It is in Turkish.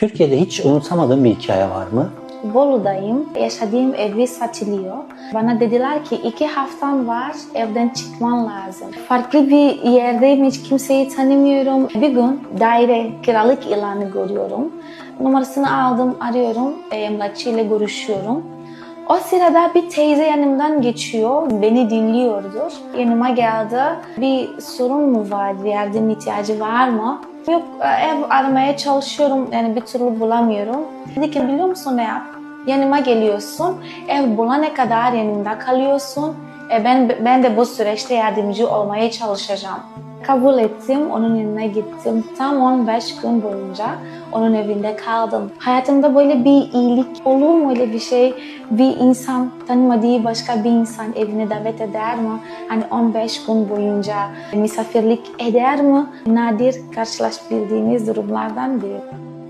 Türkiye'de hiç unutamadığın bir hikaye var mı? Bolu'dayım. Yaşadığım evi satılıyor. Bana dediler ki iki haftan var evden çıkman lazım. Farklı bir yerdeyim hiç kimseyi tanımıyorum. Bir gün daire kiralık ilanı görüyorum. Numarasını aldım arıyorum. Emlakçı ile görüşüyorum. O sırada bir teyze yanımdan geçiyor. Beni dinliyordur. Yanıma geldi. Bir sorun mu var? Yardım ihtiyacı var mı? Yok ev aramaya çalışıyorum. Yani bir türlü bulamıyorum. Dedi ki biliyor musun ne yap? Yanıma geliyorsun. Ev bulana kadar yanımda kalıyorsun. E ben ben de bu süreçte yardımcı olmaya çalışacağım. Kabul ettim, onun yanına gittim. Tam 15 gün boyunca onun evinde kaldım. Hayatımda böyle bir iyilik olur mu öyle bir şey? Bir insan tanımadığı başka bir insan evine davet eder mi? Hani 15 gün boyunca misafirlik eder mi? Nadir karşılaşabildiğimiz durumlardan biri.